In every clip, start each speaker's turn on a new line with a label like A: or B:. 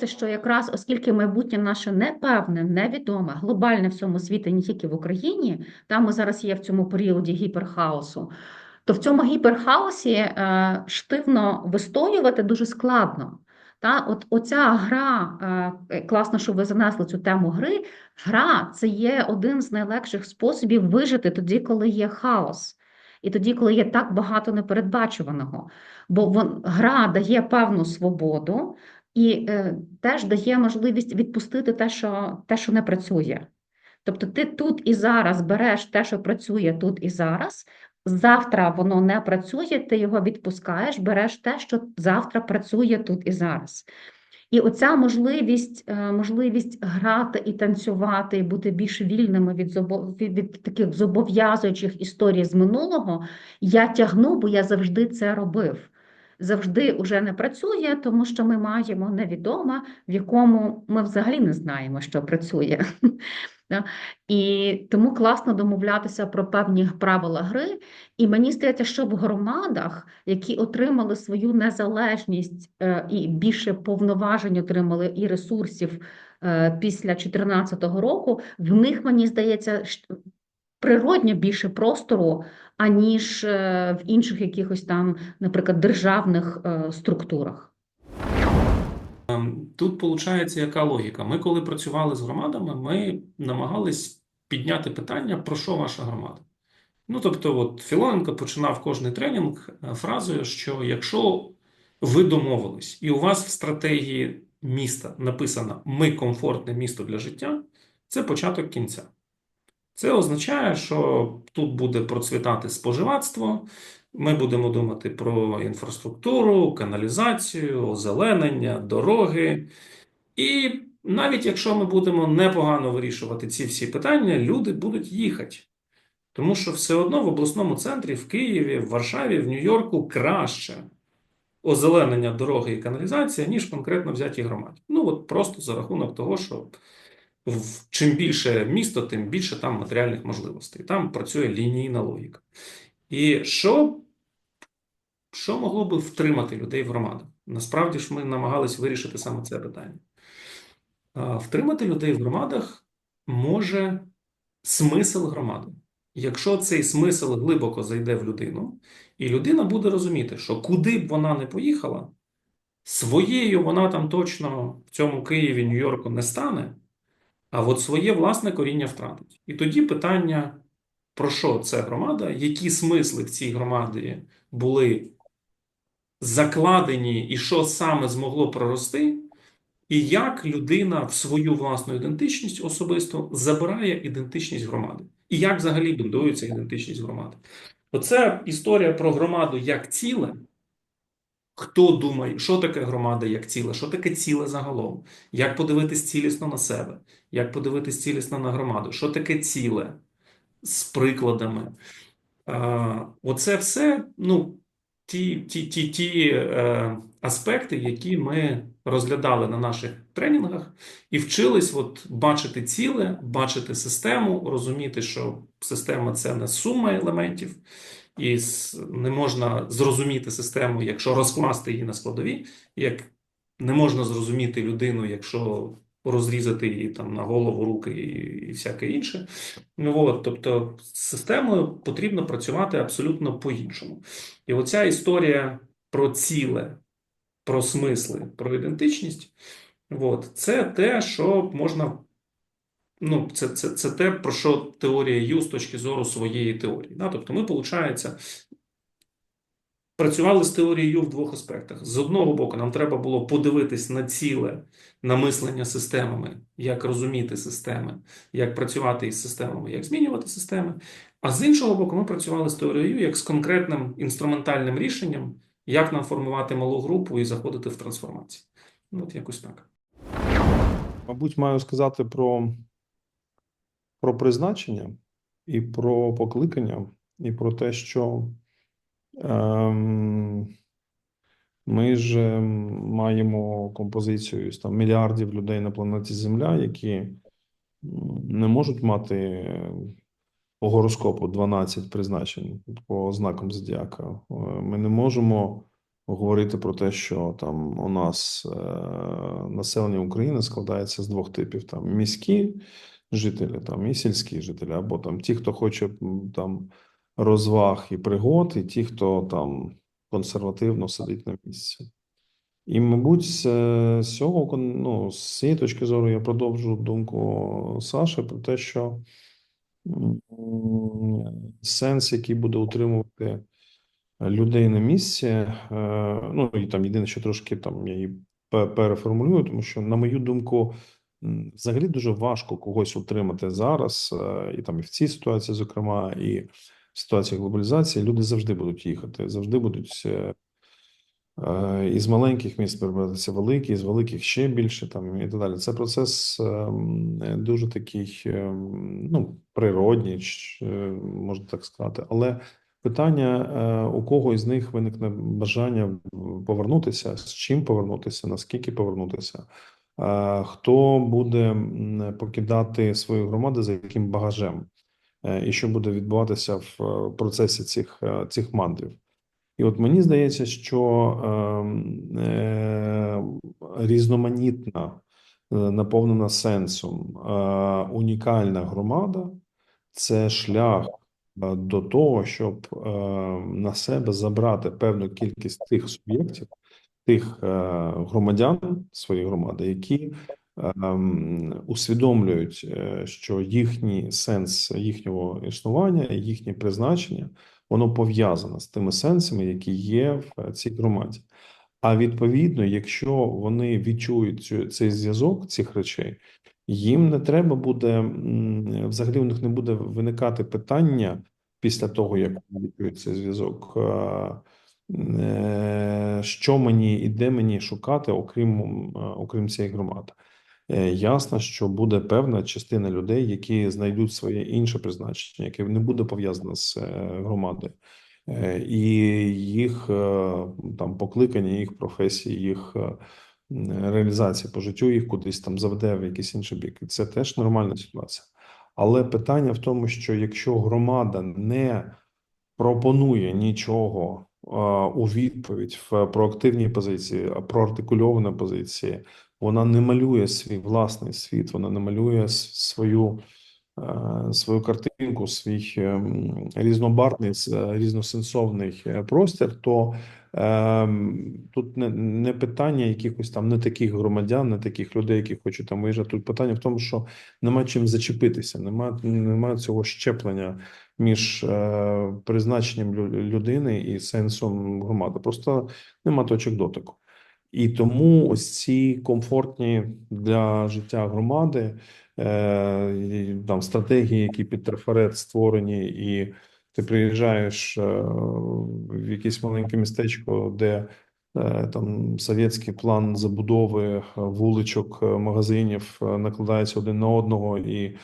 A: здається, що якраз оскільки майбутнє наше непевне, невідоме, глобальне в цьому світі, не тільки в Україні, там ми зараз є в цьому періоді гіперхаосу, то в цьому гіперхаосі е, штивно вистоювати дуже складно. Та, от оця гра, е, класно, що ви занесли цю тему гри. Гра це є один з найлегших способів вижити тоді, коли є хаос, і тоді, коли є так багато непередбачуваного. Бо гра дає певну свободу і е, теж дає можливість відпустити те, що, те, що не працює. Тобто ти тут і зараз береш те, що працює тут і зараз. Завтра воно не працює, ти його відпускаєш, береш те, що завтра працює тут і зараз. І оця можливість, е, можливість грати і танцювати, і бути більш вільними від, від, від таких зобов'язуючих історій з минулого, я тягну, бо я завжди це робив. Завжди уже не працює, тому що ми маємо невідоме, в якому ми взагалі не знаємо, що працює. І тому класно домовлятися про певні правила гри. І мені здається, що в громадах, які отримали свою незалежність е, і більше повноважень отримали і ресурсів е, після 2014 року, в них мені здається природньо більше простору, аніж е, в інших якихось там, наприклад, державних е, структурах.
B: Ем, Тут виходить, яка логіка? Ми, коли працювали з громадами, ми намагались підняти питання, про що ваша громада. Ну, тобто, от Філоненко починав кожний тренінг е, фразою, що якщо ви домовились, і у вас в стратегії міста написано Ми комфортне місто для життя, це початок кінця. Це означає, що тут буде процвітати споживацтво, ми будемо думати про інфраструктуру, каналізацію, озеленення, дороги. І навіть якщо ми будемо непогано вирішувати ці всі питання, люди будуть їхати. Тому що все одно в обласному центрі, в Києві, в Варшаві, в Нью-Йорку краще озеленення дороги і каналізація, ніж конкретно взяті громаді. Ну, от просто за рахунок того, що чим більше місто, тим більше там матеріальних можливостей. Там працює лінійна логіка. І що, що могло би втримати людей в громадах? Насправді ж ми намагались вирішити саме це питання. Втримати людей в громадах може смисл громади. Якщо цей смисл глибоко зайде в людину, і людина буде розуміти, що куди б вона не поїхала, своєю вона там точно в цьому Києві, Нью-Йорку не стане, а от своє власне коріння втратить. І тоді питання, про що це громада, які смисли в цій громаді були закладені, і що саме змогло прорости, і як людина в свою власну ідентичність особисто забирає ідентичність громади. І як взагалі будується ідентичність громади. Оце історія про громаду як ціле. Хто думає, що таке громада як ціле, що таке ціле загалом, як подивитись цілісно на себе, як подивитись цілісно на громаду, що таке ціле? З прикладами. Е, Оце все, ну, ті, ті, ті, ті е, аспекти, які ми розглядали на наших тренінгах, і вчились от бачити ціле, бачити систему, розуміти, що система це не сума елементів, і не можна зрозуміти систему, якщо розкласти її на складові, як не можна зрозуміти людину, якщо розрізати її там на голову, руки і, і всяке інше. Ну, от, тобто з системою потрібно працювати абсолютно по-іншому. І оця історія про ціле, про смисли, про ідентичність, от, це те, що можна. Ну, це, це, це те, про що теорія Ю з точки зору своєї теорії. Да? Тобто ми, виходить, працювали з теорією в двох аспектах. З одного боку, нам треба було подивитись на ціле, на мислення системами, як розуміти системи, як працювати із системами, як змінювати системи. А з іншого боку, ми працювали з теорією як з конкретним інструментальним рішенням, як нам формувати малу групу і заходити в трансформацію. Ну, от якось так.
C: Мабуть, маю сказати про, про призначення і про покликання, і про те, що ем, ми ж маємо композицію з там мільярдів людей на планеті Земля, які не можуть мати по гороскопу 12 призначень по знакам зодіака. Е, Ми не можемо говорити про те, що там у нас е, населення України складається з двох типів: там міські жителі, там і сільські жителі, або там ті, хто хоче там розваг і пригод, і ті, хто там консервативно сидить на місці. І, мабуть, з е, цього ну, з цієї точки зору я продовжу думку Саші про те, що сенс, який буде утримувати людей на місці, е, ну і там єдине, що трошки там я її переформулюю, тому що, на мою думку, взагалі дуже важко когось утримати зараз, е, і там і в цій ситуації, зокрема, і в ситуації глобалізації люди завжди будуть їхати, завжди будуть. Е, Із маленьких міст перебратися великі, з великих ще більше там і так далі. Це процес ем, дуже такий, ем, ну, природній, е, можна так сказати. Але питання, е, у кого із них виникне бажання повернутися, з чим повернутися, наскільки повернутися, хто буде покидати свою громаду за яким багажем, і що буде відбуватися в процесі цих, цих мандрів. І от мені здається, що ем, е, різноманітна, е, наповнена сенсом, е, унікальна громада це шлях е, до того, щоб е, на себе забрати певну кількість тих суб'єктів, тих е, громадян своєї громади, які усвідомлюють, е, що їхній сенс їхнього існування, їхнє призначення воно пов'язане з тими сенсами, які є в цій громаді. А відповідно, якщо вони відчують цю, цей зв'язок цих речей, їм не треба буде взагалі у них не буде виникати питання після того, як відчують цей зв'язок. е, е, Що мені і де мені шукати, окрім, е, окрім цієї громади? Е, Ясно, що буде певна частина людей, які знайдуть своє інше призначення, яке не буде пов'язане з е, громадою, Е, і їх там покликання, їх професії, їх реалізація по життю їх кудись там заведе в якийсь інший бік. Це теж нормальна ситуація. Але питання в тому, що якщо громада не пропонує нічого у відповідь в проактивній позиції, а проартикульованій позиції, вона не малює свій власний світ, вона не малює свою, свою картинку, свій ем, різнобарний, різносенсовний е, простір, то ем, тут не, не питання якихось там не таких громадян, не таких людей, які хочуть там виїжджати. Тут питання в тому, що нема чим зачепитися, нема, нема цього щеплення між е, призначенням людини і сенсом громади. Просто нема точок дотику. І тому ось ці комфортні для життя громади е, там стратегії, які під трафарет створені, і ти приїжджаєш е, в якесь маленьке містечко, де там совєтський план забудови вуличок, магазинів накладається один на одного, і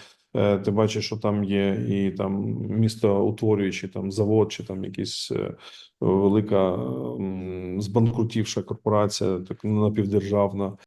C: ти бачиш, що там є і там місто утворюючи там завод, чи там якийсь е, велика збанкрутівша корпорація, так напівдержавна,